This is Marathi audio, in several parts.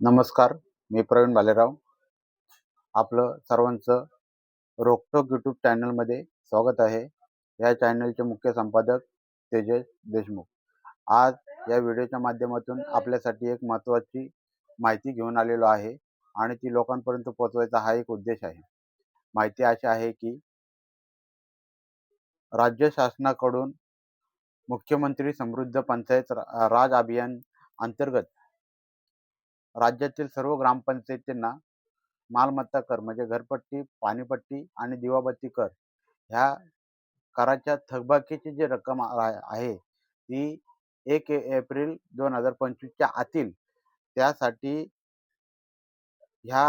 नमस्कार मी प्रवीण भालेराव आपलं सर्वांचं रोकटोक यूट्यूब चॅनलमध्ये स्वागत आहे. या चॅनलचे मुख्य संपादक तेजस देशमुख. आज या व्हिडिओच्या माध्यमातून आपल्यासाठी एक महत्त्वाची माहिती घेऊन आलेलो आहे आणि ती लोकांपर्यंत पोहोचवायचा हा एक उद्देश आहे. माहिती अशी आहे की राज्य शासनाकडून मुख्यमंत्री समृद्ध पंचायत राज अभियान अंतर्गत राज्यातील सर्व ग्रामपंचायतींना मालमत्ता कर म्हणजे घरपट्टी पाणीपट्टी आणि दिवाबत्ती कर ह्या कराच्या थकबाकीची जी रक्कम आहे ती एक एप्रिल दोन हजार पंचवीसच्या आतील त्यासाठी ह्या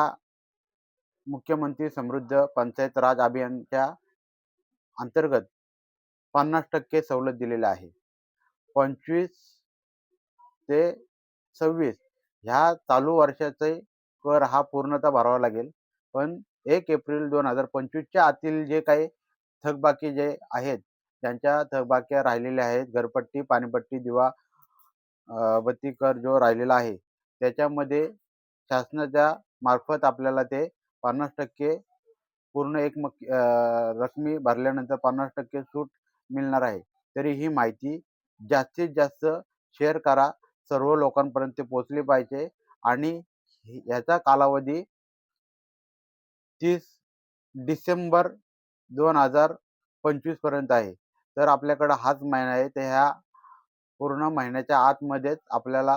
मुख्यमंत्री समृद्ध पंचायत राज अभियानच्या अंतर्गत पन्नास टक्के सवलत दिलेली आहे. पंचवीस ते सव्वीस ह्या चालू वर्षाचे कर हा पूर्णतः भरावा लागेल. पण एक एप्रिल दोन हजार पंचवीसच्या आतील जे काही थकबाकी जे आहेत त्यांच्या थकबाक्या राहिलेल्या आहेत घरपट्टी पाणीपट्टी दिवा अं, बत्ती कर जो राहिलेला आहे त्याच्यामध्ये शासनाच्या मार्फत आपल्याला ते पन्नास टक्के पूर्ण एक मक रकमी भरल्यानंतर पन्नास टक्के सूट मिळणार आहे. तरी ही माहिती जास्तीत जास्त शेअर करा. सर्व लोकांपर्यंत पोहोचली पाहिजे आणि याचा कालावधी तीस डिसेंबर दोन हजार पंचवीसपर्यंत आहे. तर आपल्याकडं हाच महिना आहे तर ह्या पूर्ण महिन्याच्या आतमध्येच आपल्याला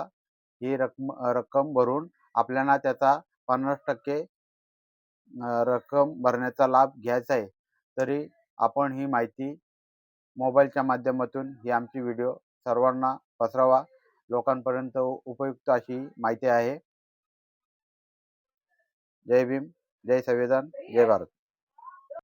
ही रक्कम रक्कम भरून आपल्याला त्याचा पन्नास टक्के रक्कम भरण्याचा लाभ घ्यायचा आहे. तरी आपण ही माहिती मोबाईलच्या माध्यमातून ही आमची व्हिडिओ सर्वांना पसरावा. लोकांपर्यंत उपयुक्त अशी माहिती आहे. जय भीम जय संविधान जय भारत.